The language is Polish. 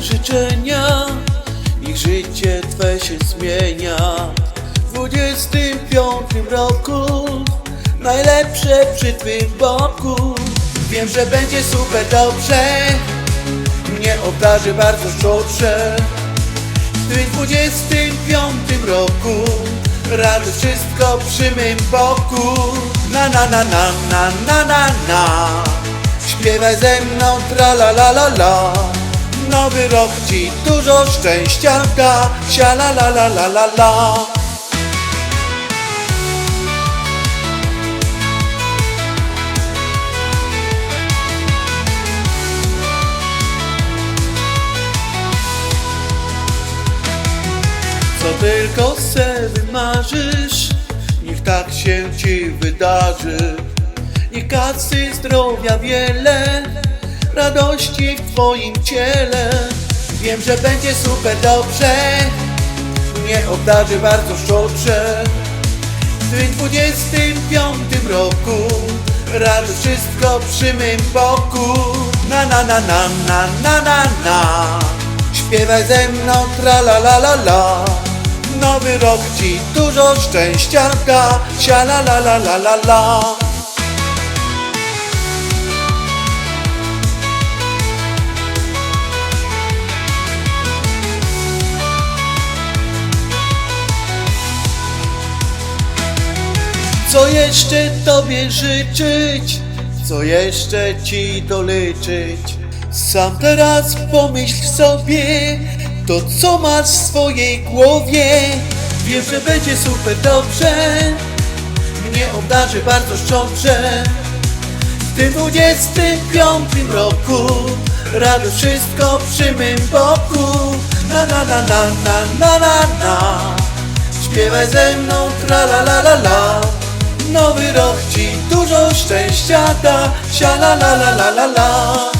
życzenia Ich życie Twe się zmienia. W 25 roku Najlepsze przy Twym boku. Wiem, że będzie super dobrze Mnie obdarzy bardzo szczodrze. W tym 25 roku Rady wszystko przy mym boku. Na na na na na na na na Śpiewaj ze mną tra la la la la. Nowy rok ci dużo szczęścia da. Sia la la la la la la. Co tylko se wymarzysz Niech tak się ci wydarzy Niech kasy zdrowia wiele Radości w twoim ciele. Wiem, że będzie super dobrze Mnie obdarzy bardzo szczodrze W tym 25 roku Rady wszystko przy mym boku. Na na na na na na na na. Śpiewaj ze mną tra la la la la. Nowy rok ci dużo szczęścia da. Sia la la la la la la Co jeszcze Tobie życzyć? Co jeszcze Ci doliczyć? Sam teraz pomyśl sobie To co masz w swojej głowie? Wiem, że będzie super dobrze. Mnie obdarzy bardzo szczodrze W tym 25 roku Rady wszystko przy mym boku. Na na na na na na na na. Śpiewaj ze mną tra la la la la Nowy rok ci dużo szczęścia da. Sia la la la la la la